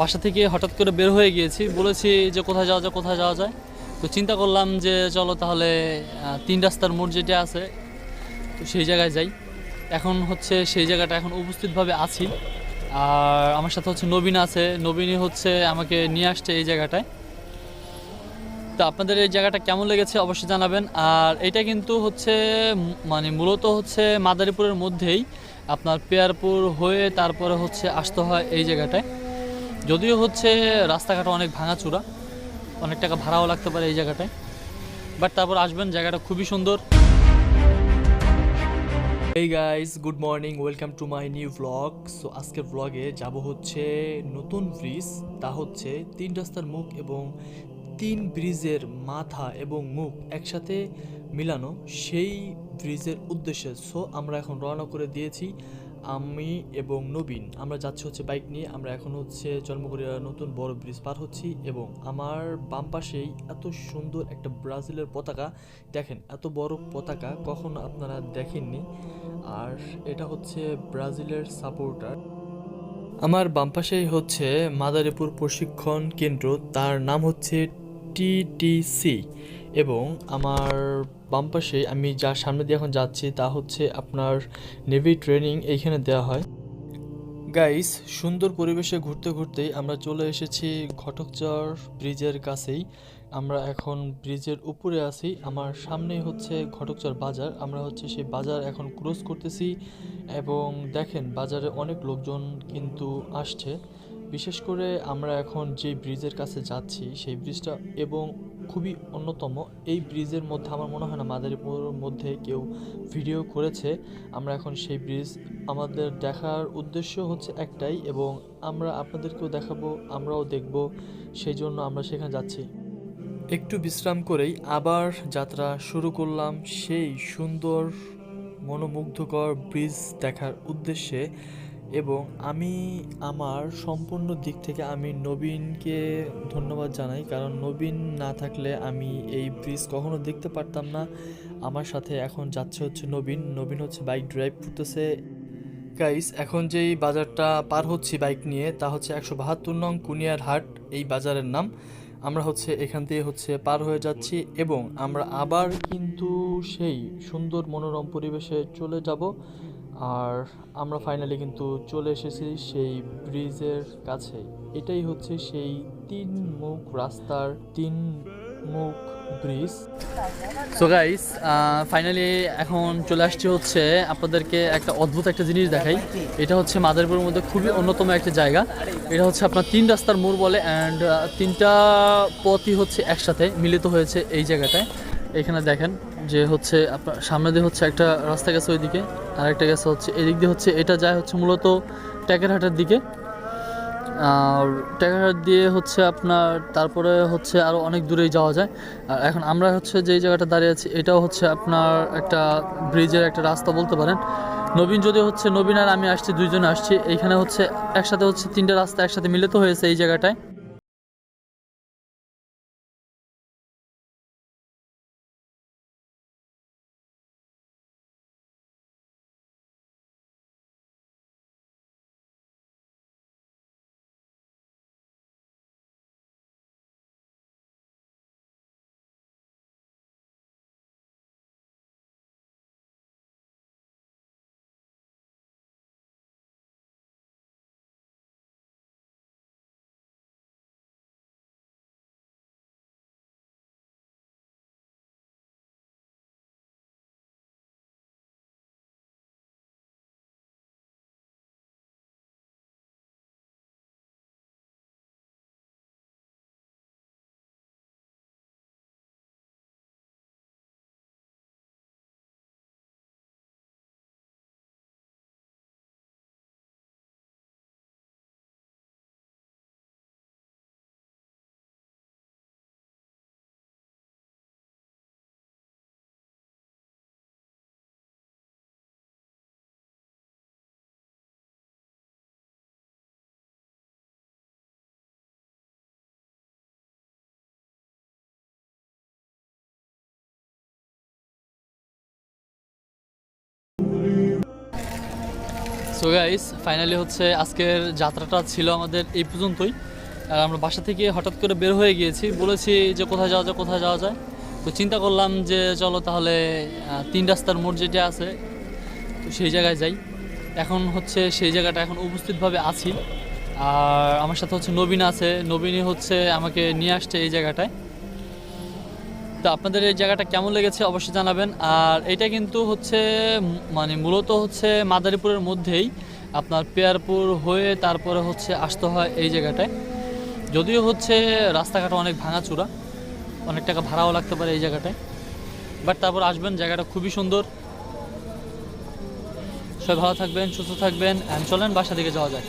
বাসা থেকে হঠাৎ করে বের হয়ে গিয়েছি। বলেছি যে কোথায় যাওয়া যায়, কোথায় যাওয়া যায়? তো চিন্তা করলাম যে চলো তাহলে তিন রাস্তার মোড় যেটা আছে, তো সেই জায়গায় যাই। এখন হচ্ছে সেই জায়গাটা এখন উপস্থিতভাবে আছি। আর আমার সাথে হচ্ছে নবীন আছে। নবীনই হচ্ছে আমাকে নিয়ে আসছে এই জায়গাটায়। তো আপনাদের এই জায়গাটা কেমন লেগেছে অবশ্যই জানাবেন। আর এটা কিন্তু হচ্ছে মানে মূলত হচ্ছে মাদারীপুরের মধ্যেই আপনার পেয়ারপুর হয়ে তারপরে হচ্ছে আসতে হয় এই জায়গাটায়। যদিও হচ্ছে রাস্তাঘাট অনেক ভাঙাচুরা, অনেক টাকা ভাড়াও লাগতে পারে এই জায়গাটায়। বাট তারপর আসবেন, জায়গাটা খুবই সুন্দর। এই guys good morning welcome to my new vlog so আজকের ব্লগে যাব হচ্ছে নতুন ব্রিজ, তা হচ্ছে তিন রাস্তার মুখ এবং তিন ব্রিজের মাথা এবং মুখ একসাথে মিলানো সেই ব্রিজের উদ্দেশ্যে। সো আমরা এখন রওনা করে দিয়েছি আমি এবং নবীন, আমরা যাচ্ছি হচ্ছে বাইক নিয়ে, আমরা এখন হচ্ছে জন্মগড়িয়া নতুন বড় ব্রিজ পার হচ্ছি এবং আমার বাম পাশেই এত সুন্দর একটা ব্রাজিলের পতাকা। দেখেন, এত বড় পতাকা কখনো আপনারা দেখেননি। আর এটা হচ্ছে ব্রাজিলের সাপোর্টার আমার বাম পাশেই হচ্ছে মাদারীপুর প্রশিক্ষণ কেন্দ্র, তার নাম হচ্ছে টিটিসি এবং আমার বাম পাশে আমি যার সামনে দিয়ে এখন যাচ্ছি তা হচ্ছে আপনার নেভি ট্রেনিং এইখানে দেওয়া হয়। গাইস সুন্দর পরিবেশে ঘুরতে ঘুরতে আমরা চলে এসেছি ঘটকচর ব্রিজের কাছেই। আমরা এখন ব্রিজের উপরে আছি। আমার সামনে হচ্ছে ঘটকচর বাজার। আমরা হচ্ছে সেই বাজার এখন ক্রস করতেছি এবং দেখেন বাজারে অনেক লোকজন কিন্তু আসছে। বিশেষ করে আমরা এখন যে ব্রিজের কাছে যাচ্ছি, সেই ব্রিজটা এবং খুবই অন্যতম। এই ব্রিজের মধ্যে আমার মনে হয় না মাদারীপুরের মধ্যে কেউ ভিডিও করেছে। আমরা এখন সেই ব্রিজ আমাদের দেখার উদ্দেশ্য হচ্ছে একটাই এবং আমরা আপনাদেরকেও দেখাবো, আমরাও দেখব, সেই জন্য আমরা সেখানে যাচ্ছি। একটু বিশ্রাম করেই আবার যাত্রা শুরু করলাম সেই সুন্দর, মনোমুগ্ধকর ব্রিজ দেখার উদ্দেশ্যে। এবং আমি আমার সম্পূর্ণ দিক থেকে আমি নবীনকে ধন্যবাদ জানাই, কারণ নবীন না থাকলে আমি এই ব্রিজ কখনো দেখতে পারতাম না। আমার সাথে এখন যাচ্ছে হচ্ছে নবীন নবীন হচ্ছে বাইক ড্রাইভ করতেছে। গাইস এখন যেই বাজারটা পার হচ্ছি বাইক নিয়ে, তা হচ্ছে একশো বাহাত্তর নং কুনিয়ার হাট, এই বাজারের নাম। আমরা হচ্ছে এখান থেকে হচ্ছে পার হয়ে যাচ্ছি এবং আমরা আবার কিন্তু সেই সুন্দর মনোরম পরিবেশে চলে যাব। আর আমরা ফাইনালি কিন্তু চলে এসেছি সেই ব্রিজের কাছে। এটাই হচ্ছে সেই তিন মুখ রাস্তার তিন মুখ ব্রিজ সো গাইস ফাইনালি এখন চলে আসছে হচ্ছে আপনাদেরকে একটা অদ্ভুত একটা জিনিস দেখাই। এটা হচ্ছে মাদারপুরের মধ্যে খুবই অন্যতম একটা জায়গা। এটা হচ্ছে আপনার তিন রাস্তার মোড় বলে অ্যান্ড তিনটা পথই হচ্ছে একসাথে মিলিত হয়েছে এই জায়গাটায়। এখানে দেখেন যে হচ্ছে আপনার সামনে দিয়ে হচ্ছে একটা রাস্তা গেছে ওইদিকে আর একটা গেছে হচ্ছে এদিক দিয়ে হচ্ছে, এটা যায় হচ্ছে মূলত ট্যাকেরহাটের দিকে। আর ট্যাকারহাট দিয়ে হচ্ছে আপনার তারপরে হচ্ছে আরও অনেক দূরেই যাওয়া যায়। আর এখন আমরা হচ্ছে যেই জায়গাটা দাঁড়িয়ে আছি, এটাও হচ্ছে আপনার একটা ব্রিজের একটা রাস্তা বলতে পারেন। নবীন যদি হচ্ছে, নবীন আর আমি আসছি, দুইজনে আসছি এইখানে হচ্ছে একসাথে হচ্ছে তিনটা রাস্তা একসাথে মিলিত হয়েছে এই জায়গাটায়। সো গাইস ফাইনালি হচ্ছে আজকের যাত্রাটা ছিল আমাদের এই পর্যন্তই। আর আমরা বাসা থেকে হঠাৎ করে বের হয়ে গিয়েছি, বলেছি যে কোথায় যাওয়া যায়, কোথায় যাওয়া যায়। তো চিন্তা করলাম যে চলো তাহলে তিন রাস্তার মোড় যেটা আছে, তো সেই জায়গায় যাই। এখন হচ্ছে সেই জায়গাটা এখন উপস্থিতভাবে আছি। আর আমার সাথে হচ্ছে নবীন আছে। নবীনই হচ্ছে আমাকে নিয়ে আসছে এই জায়গাটায়। তো আপনাদের এই জায়গাটা কেমন লেগেছে অবশ্যই জানাবেন। আর এটা কিন্তু হচ্ছে মানে মূলত হচ্ছে মাদারীপুরের মধ্যেই আপনার পেয়ারপুর হয়ে তারপরে হচ্ছে আসতে হয় এই জায়গাটায়। যদিও হচ্ছে রাস্তাঘাট অনেক ভাঙাচুরা, অনেক টাকা ভাড়াও লাগতে পারে এই জায়গাটায়। বাট তারপর আসবেন, জায়গাটা খুবই সুন্দর। সবাই ভালো থাকবেন, সুস্থ থাকবেন অ্যান্ড চলেন বাসা দিকে যাওয়া যায়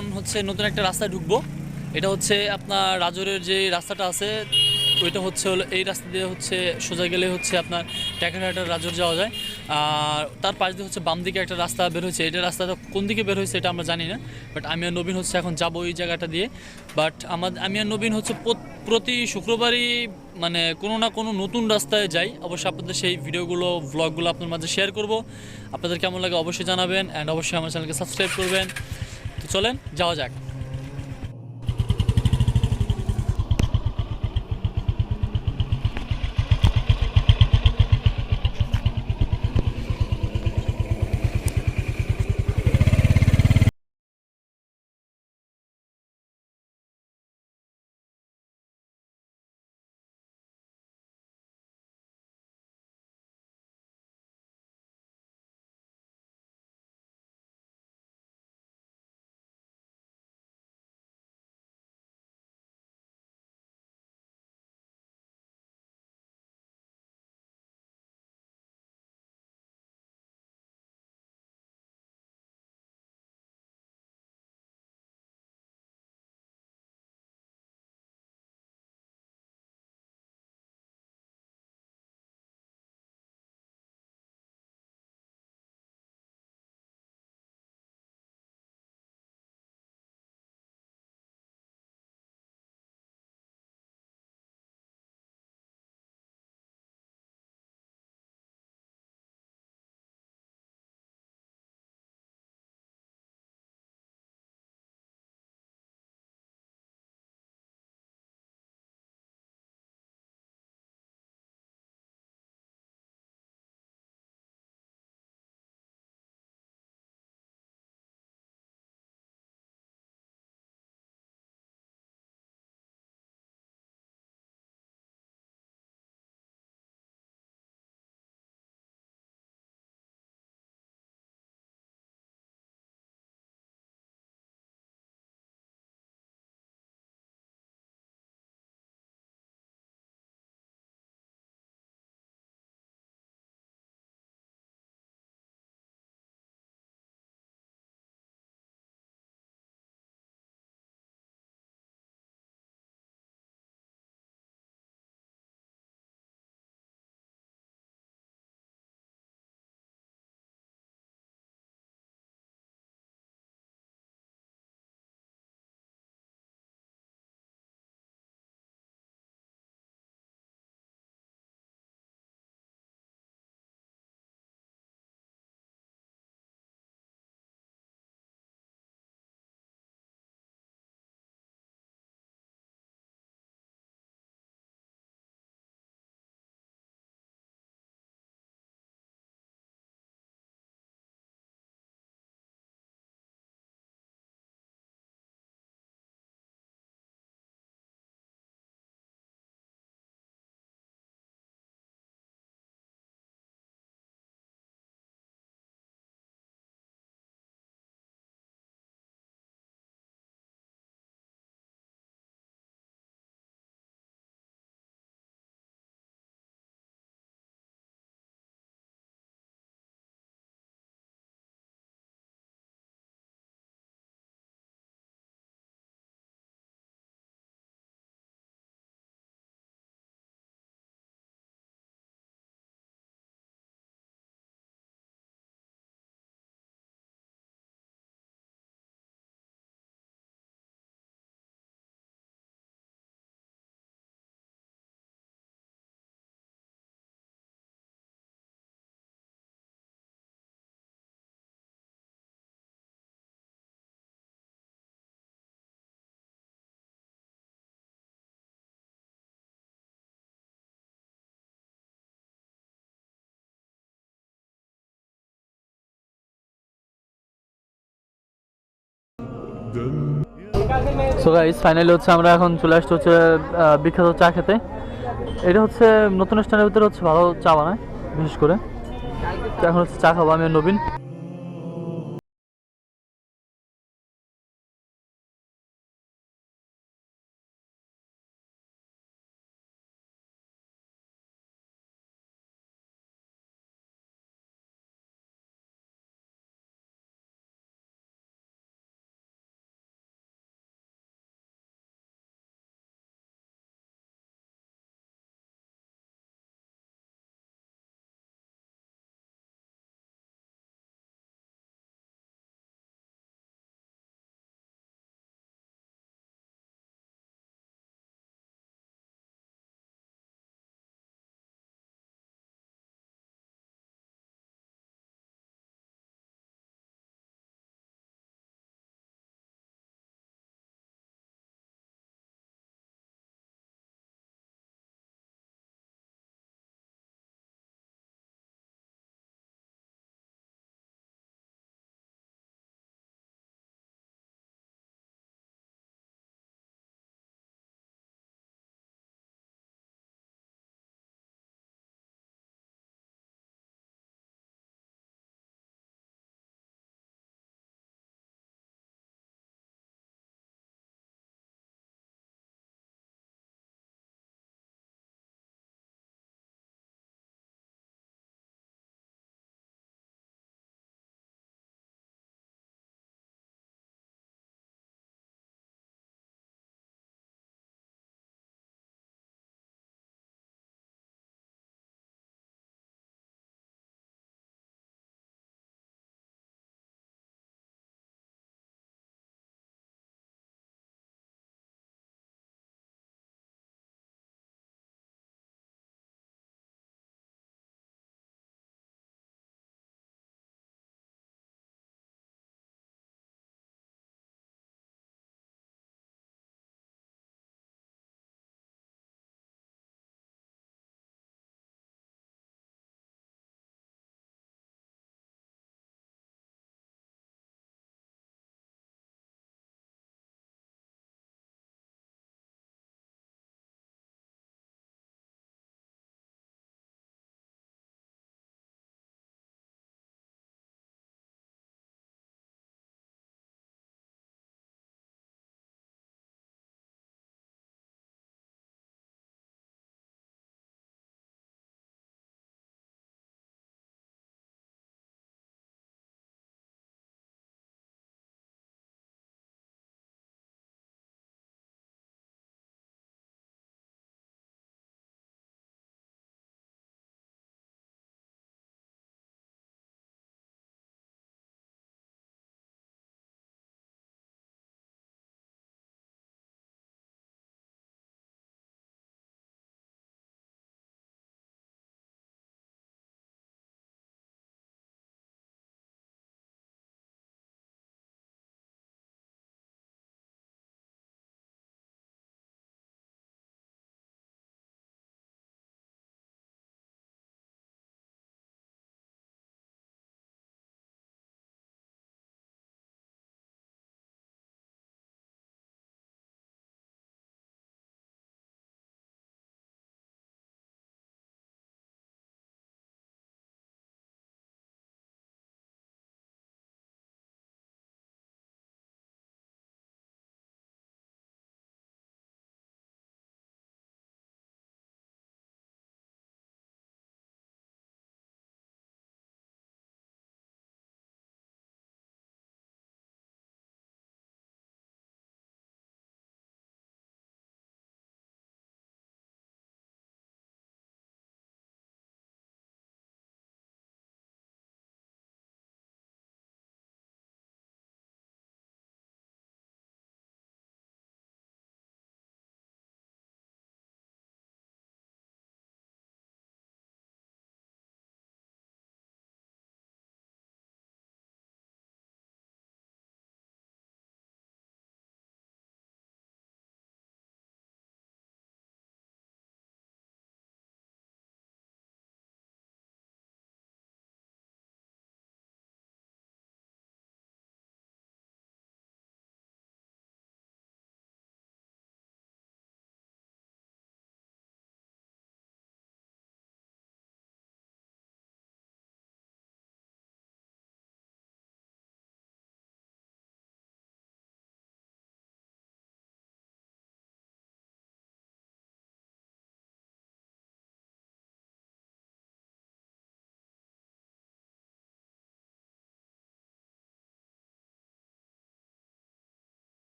এখন হচ্ছে নতুন একটা রাস্তায় ঢুকবো। এটা হচ্ছে আপনার রাজরের যে রাস্তাটা আছে, ওইটা হচ্ছে হলো, এই রাস্তা দিয়ে হচ্ছে সোজা গেলে হচ্ছে আপনার ট্যাকারহাটার রাজর যাওয়া যায়। আর তার পাশ দিয়ে হচ্ছে বাম দিকে একটা রাস্তা বের হয়েছে। এটা রাস্তাটা কোন দিকে বের হয়েছে এটা আমরা জানি না বাট আমি আর নবীন হচ্ছে এখন যাব ওই জায়গাটা দিয়ে। বাট আমার আমি আর নবীন হচ্ছে প্রতি শুক্রবারই মানে কোনো না কোনো নতুন রাস্তায় যাই। অবশ্যই আপনাদের সেই ভিডিওগুলো ভ্লগগুলো আপনার মাঝে শেয়ার করব। আপনাদের কেমন লাগে অবশ্যই জানাবেন অ্যান্ড অবশ্যই আমার চ্যানেলকে সাবস্ক্রাইব করবেন। তো চলেন যাওয়া যাক। সো গাইস ফাইনালি হচ্ছে আমরা এখন চলে আসতে হচ্ছে বিখ্যাত চা খেতে। এটা হচ্ছে নতুন স্ট্যান্ডের ভিতরে হচ্ছে ভালো চা বানায়, বিশেষ করে। এখন হচ্ছে চা খাব আমি নবীন।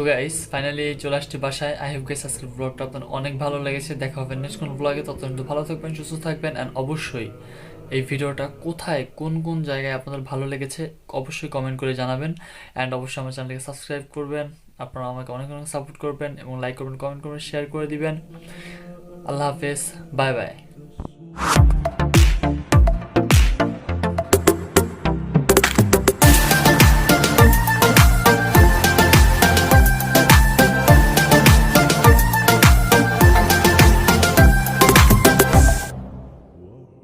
সো গাইস ফাইনালি চলে আসছি বাসায়। আই হ্যাভ গাইস আজকের ব্লগটা আপনার অনেক ভালো লেগেছে। দেখা হবে নেক্সট কোন ব্লগে ততদিন তো ভালো থাকবেন, সুস্থ থাকবেন অ্যান্ড অবশ্যই এই ভিডিওটা কোথায়, কোন কোন জায়গায় আপনাদের ভালো লেগেছে অবশ্যই কমেন্ট করে জানাবেন। অ্যান্ড অবশ্যই আমার চ্যানেলকে সাবস্ক্রাইব করবেন। আপনারা আমাকে অনেক অনেক সাপোর্ট করবেন এবং লাইক করবেন কমেন্ট করবেন শেয়ার করে দিবেন। আল্লাহ হাফেজ বাই বাই